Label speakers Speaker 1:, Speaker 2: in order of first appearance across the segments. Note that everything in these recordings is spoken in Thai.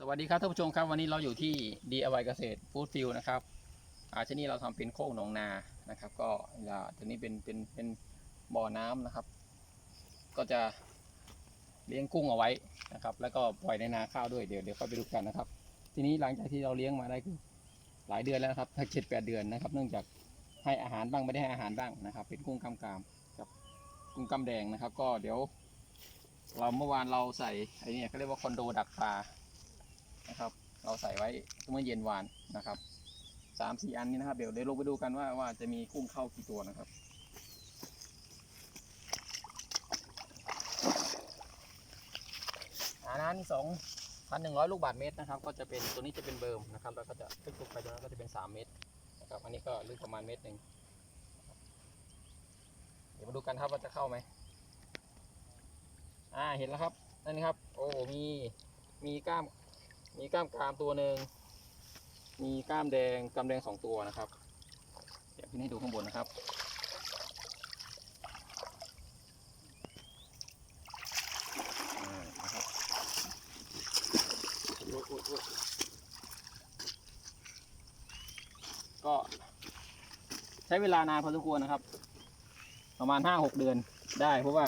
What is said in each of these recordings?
Speaker 1: สวัสดีครับท่านผู้ชมครับวันนี้เราอยู่ที่ DIY เกษตรฟู้ดฟิลนะครับอาที่นี่เราทำเป็นโคกหนองนานะครับ ก็อ่าตัวนี้เป็นเป็นเป็นบ่อน้ำนะครับ ก็จะเลี้ยงกุ้งเอาไว้นะครับ แล้วก็ปล่อยในนาข้าวด้วยเดี๋ยวเดี๋ยวค่อยไปดูกันนะครับ ทีนี้หลังจากที่เราเลี้ยงมาได้คือหลายเดือนแล้วครับถ้าเจ็ดแปดเดือนนะครับ เนื่องจากให้อาหารบ้างไม่ได้ให้อาหารบ้างนะครับ เป็นกุ้งกำกามกับกุ้งกำแดงนะครับ ก็เดี๋ยว เราเมื่อวานเราใส่ไอ้นี่เขาเรียกว่าคอนโดดักปลา นะครับ เราใส่ไว้เมื่อเย็นวานนะครับสามสี่อันนี้นะครับ เดี๋ยวเดี๋ยวลงไปดูกันว่าว่าจะมีกุ้งเข้ากี่ตัวนะครับอาน้ำนี่สองพันหนึ่งร้อยลูกบาทเมตรนะครับ ก็จะเป็นตัวนี้จะเป็นเบิร์มนะครับ แล้วก็จะลึกลงไปตรงนั้นก็จะเป็นสามเมตรนะครับอันนี้ก็ลึกประมาณเมตรหนึ่งเดี๋ยวมาดูกันครับว่าจะเข้าไหมอ่าเห็นแล้วครับนั่นนะครับ โอ้มีมีกล้าม มีกล้ามกรามตัวหนึ่งมีกล้ามแดงกล้ามแดงสองตัวนะครับ เดี๋ยวพี่ให้ดูข้างบนนะครับ ก็ใช้เวลานานพอสมควรนะครับ ประมาณห้าหกเดือนได้เพราะว่า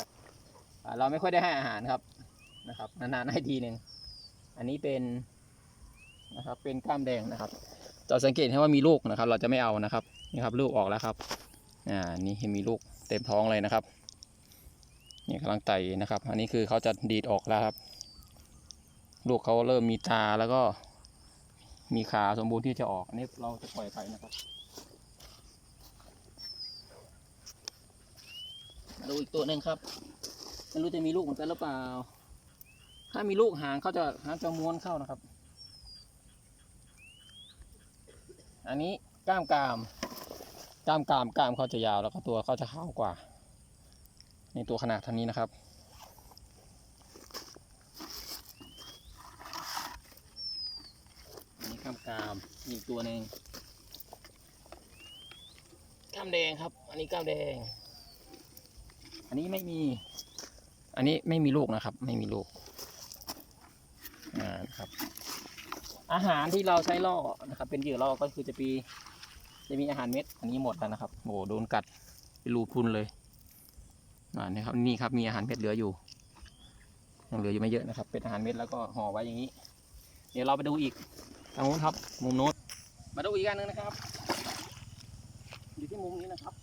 Speaker 1: เราไม่ค่อยได้ให้อาหารครับนะครับนานๆให้ทีหนึ่งอันนี้เป็น นะครับ เป็นกล้ามแดงนะครับจะสังเกตให้ว่ามีลูกนะครับ เราจะไม่เอานะครับนี่ครับลูกออกแล้วครับอ่านี่เห็นมีลูกเต็มท้องเลยนะครับนี่กำลังไต่นะครับ อันนี้คือเขาจะดีดออกแล้วครับ ลูกเขาเริ่มมีตาแล้วก็มีขาสมบูรณ์ที่จะออกอันนี้เราจะปล่อยไปนะครับมาดูอีกตัวหนึ่งครับไม่รู้จะมีลูกเหมือนกันหรือเปล่า ถ้ามีลูกหางเขาจะหางจะม้วนเข้านะครับ อันนี้กล้ามกรามกล้ามกรามกล้ามเขาจะยาวแล้วก็ตัวเขาจะขาวกว่า ในตัวขนาดเท่านี้นะครับ อันนี้กล้ามกรามอีกตัวหนึ่งกล้ามแดงครับ อันนี้กล้ามแดง อันนี้ไม่มี อันนี้ไม่มีลูกนะครับ ไม่มีลูกอ่านะครับ อาหารที่เราใช้ล่อนะครับ เป็นเหยื่อล่อก็คือจะมีจะมีอาหารเม็ด อันนี้หมดแล้วนะครับโอ้โหโดนกัดเป็นรูพุนเลยอ่านี่ครับนี่ครับมีอาหารเม็ดเหลืออยู่ยังเหลืออยู่ไม่เยอะนะครับ เป็นอาหารเม็ดแล้วก็ห่อไว้อย่างนี้ เดี๋ยวเราไปดูอีกทางนู้นครับ มุมโน้นมาดูอีกอันหนึงนะครับ อยู่ที่มุมนี้นะครับ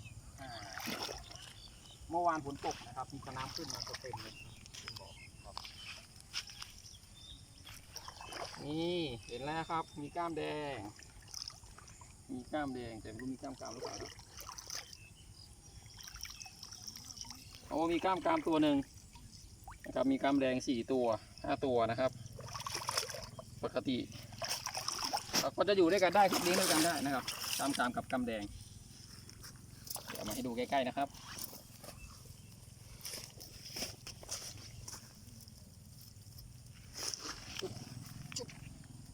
Speaker 1: เมื่อวานฝนตกนะครับมีน้ำขึ้นมาเต็มเลยเป็นบ่อครับ นี่เห็นแล้วครับ มีกล้ามแดง มีกล้ามแดงแต่ไม่รู้มีกล้ามกรามหรือเปล่านะโอ้มีกล้ามกรามตัวหนึ่งนะครับมีกล้ามแดงสี่ตัวห้าตัวนะครับ ปกติก็จะอยู่ด้วยกันได้ครับเลี้ยงด้วยกันได้นะครับกล้ามกรามกับกล้ามแดงเดี๋ยวมาให้ดูใกล้ๆนะครับ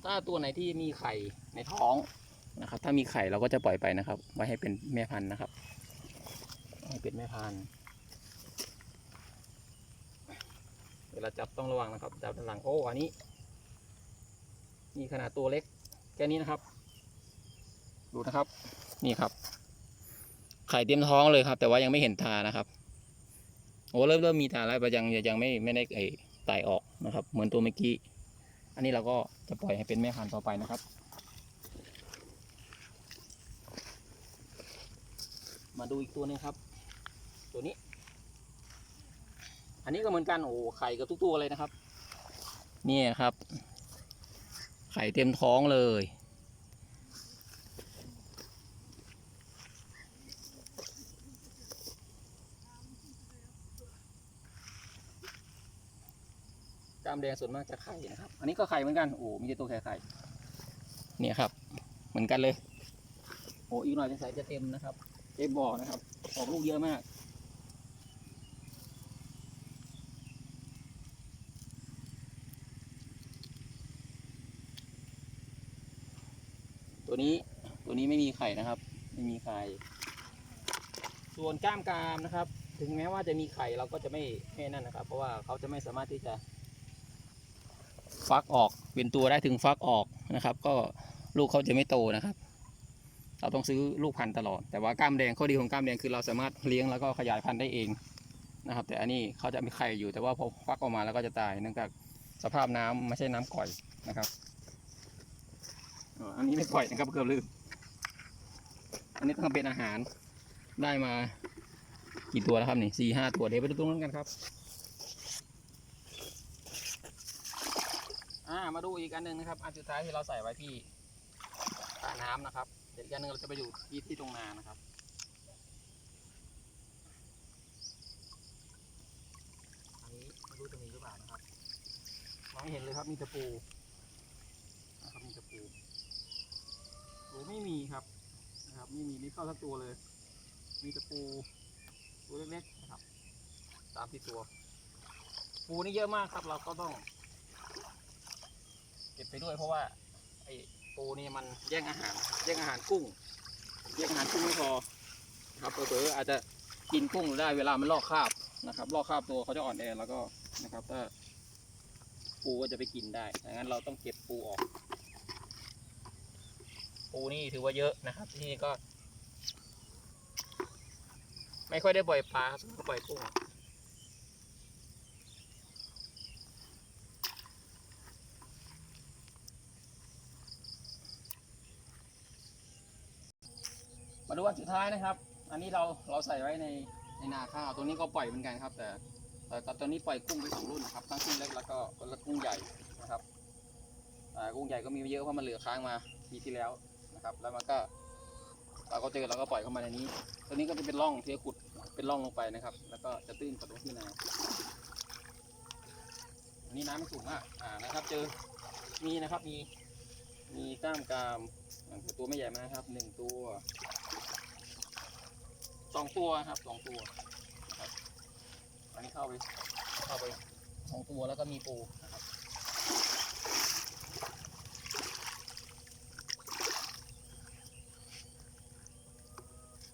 Speaker 1: ถ้าตัวไหนที่มีไข่ในท้องนะครับ ถ้ามีไข่เราก็จะปล่อยไปนะครับ ไว้ให้เป็นแม่พันธุ์นะครับ ให้เป็นแม่พันธุ์เวลาจับต้องระวังนะครับจับด้านหลังโอ้อันนี้มีขนาดตัวเล็กแค่นี้นะครับ ดูนะครับ นี่ครับ ไข่เต็มท้องเลยครับ แต่ว่ายังไม่เห็นตานะครับโอ้เริ่มเริ่มมีตาแล้วแต่ยังยังไม่ไม่ได้ไอไตออกนะครับ เหมือนตัวเมื่อกี้ อันนี้เราก็จะปล่อยให้เป็นแม่พันธุ์ต่อไปนะครับ มาดูอีกตัวหนึงครับ ตัวนี้ อันนี้ก็เหมือนกันโอ้ไข่กับทุกตัวเลยนะครับ นี่ครับ ไข่เต็มท้องเลย กล้ามแดงส่วนมากจะไข่นะครับ อันนี้ก็ไข่เหมือนกัน โอ้ มีแต่ตัวไข่ไข่เนี่ยครับ เหมือนกันเลย โอ้อีกหน่อยจะใส่จะเต็มนะครับ เต็มบ่อนะครับ ออกลูกเยอะมาก ตัวนี้ ตัวนี้ไม่มีไข่นะครับ ไม่มีไข่ ส่วนกล้ามกรามนะครับ ถึงแม้ว่าจะมีไข่เราก็จะไม่ไม่นั่นนะครับ เพราะว่าเขาจะไม่สามารถที่จะ ฟักออกเป็นตัวได้ถึงฟักออกนะครับ ก็ลูกเขาจะไม่โตนะครับ เราต้องซื้อลูกพันธุ์ตลอด แต่ว่ากล้ามแดงข้อดีของกล้ามแดงคือเราสามารถเลี้ยงแล้วก็ขยายพันธุ์ได้เองนะครับ แต่อันนี้เขาจะมีไข่อยู่แต่ว่าพอฟักออกมาแล้วก็จะตายเนื่องจากสภาพน้ำไม่ใช่น้ำก่อยนะครับอันนี้ไม่ก่อยนะครับเกือบลืมอันนี้ต้องเป็นอาหารได้มากี่ตัวแล้วครับนี่สี่ห้าตัวเดี๋ยวไปดูตรงนั้นกันครับ อ่ามาดูอีกอันหนึ่งนะครับ อันสุดท้ายที่เราใส่ไว้ที่สระน้ำนะครับ เดี๋ยวอีกอันหนึงเราจะไปอยู่ที่ที่ตรงนานะครับ อันนี้ไม่รู้จะมีหรือเปล่านะครับมองไม่เห็นเลยครับมีต่ปูนะครับมีต่ปูปูไม่มีครับนะครับไม่มีไม่เข้าสักตัวเลย มีต่ปูตัวเล็กๆนะครับตามที่ตัว ปูนี่เยอะมากครับเราก็ต้อง เก็บไปด้วยเพราะว่าไอ้ปูนี่มันแย่งอาหาร แย่งอาหารกุ้ง แย่งอาหารกุ้งไม่พอนะครับเผลอๆอาจจะกินกุ้งได้เวลามันลอกคราบนะครับ ลอกคราบตัวเขาจะอ่อนแอแล้วก็นะครับถ้าปูก็จะไปกินได้ดังนั้นเราต้องเก็บปูออก ปูนี่ถือว่าเยอะนะครับ ที่นี่ก็ ไม่ค่อยได้ปล่อยปลาครับปล่อยกุ้ง มาดูอันสุดท้ายนะครับ อันนี้เราเราใส่ไว้ในในนาข้าวตัวนี้ก็ปล่อยเหมือนกันครับ แต่แต่ต่ตัวนี้ปล่อยกุ้งไปสองรุ่นนะครับทั้งกุ้งเล็กแล้วก็แล้วกุ้งใหญ่นะครับอ่กุ้งใหญ่ก็มีเยอะเพราะมันเหลือค้างมาปีที่แล้วนะครับ แล้วมันก็เราก็เจอเราก็ปล่อยเข้ามาในนี้ ตัวนี้ก็จะเป็นร่องที่ขุดเป็นร่องลงไปนะครับ แล้วก็จะตื้นกว่าตรงที่นาอันนี้น้ำไม่สูงมากอ่านะครับ เจอมีนะครับมีมีกล้ามกรามตัวไม่ใหญ่มากครับหนึ่งตัว สองตัวครับสองตัวนะครับอันนี้เข้าไปเข้าไปสองตัวแล้วก็มีปูนะครับ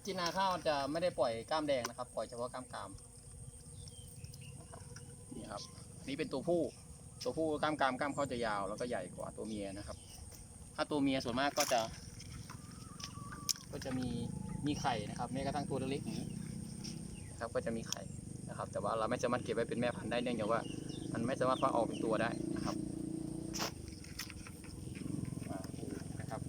Speaker 1: ที่นาข้าวจะไม่ได้ปล่อยกล้ามแดงนะครับ ปล่อยเฉพาะกล้ามกรามนี่ครับนี่เป็นตัวผู้ตัวผู้กล้ามกรามกล้ามเขาจะยาวแล้วก็ใหญ่กว่าตัวเมียนะครับ ถ้าตัวเมียส่วนมากก็จะ ก็จะมี มีไข่นะครับแม้กระทั่งตัวเล็กๆนี้นะครับก็จะมีไข่นะครับ แต่ว่าเราไม่สามารถเก็บไว้เป็นแม่พันธุ์ได้เนื่องจากว่า มันไม่สามารถฟักออกเป็นตัวได้นะครับนะครับ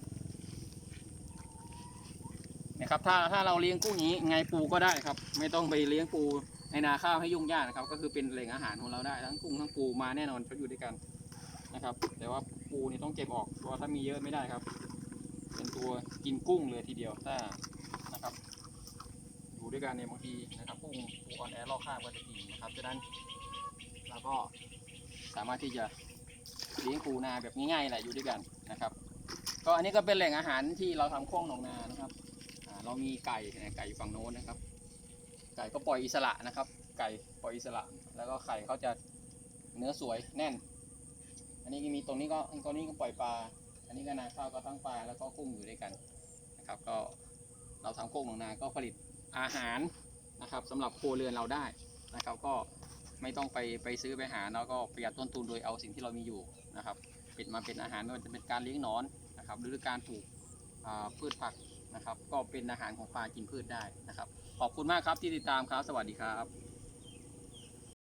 Speaker 1: นะครับถ้าถ้าเราเลี้ยงกุ้งนี้ไงปูก็ได้ครับ ไม่ต้องไปเลี้ยงปูในนาข้าวให้ยุ่งยากนะครับ ก็คือเป็นแหล่งอาหารของเราได้ทั้งกุ้งทั้งปูมาแน่นอนเขาอยู่ด้วยกันนะครับ แต่ว่าปูนี่ต้องเก็บออกเพราะว่าถ้ามีเยอะไม่ได้ครับ เป็นตัวกินกุ้งเลยทีเดียวถ้า ด้วยกันเนี่ยบางทีนะครับกุ้งปูออนแอร์ลอกข้างก็จะกินนะครับฉะนั้นเราก็สามารถที่จะเลี้ยงปูนาแบบง่ายๆแหละอยู่ด้วยกันนะครับ ก็อันนี้ก็เป็นแหล่งอาหารที่เราทำโค้งหนองนานะครับเรามีไก่ไก่อยู่ฝั่งโน้นนะครับ ไก่ก็ปล่อยอิสระนะครับ ไก่ปล่อยอิสระ แล้วก็ไข่เขาจะเนื้อสวยแน่น อันนี้ก็มีตรงนี้ก็ตรงนี้ก็ปล่อยปลา อันนี้ก็นาข้าวก็ตั้งปลาแล้วก็กุ้งอยู่ด้วยกันนะครับ ก็เราทำกุ้งหนองนาก็ผลิต อาหารนะครับสำหรับครัวเรือนเราได้นะครับ ก็ไม่ต้องไปไปซื้อไปหาแล้วก็ประหยัดต้นทุนโดยเอาสิ่งที่เรามีอยู่นะครับเป็นมาเป็นอาหารไม่ว่าจะเป็นการเลี้ยงนอนนะครับ หรือการปลูกพืชผักนะครับ ก็เป็นอาหารของปลากินพืชได้นะครับ ขอบคุณมากครับที่ติดตามครับ สวัสดีครับ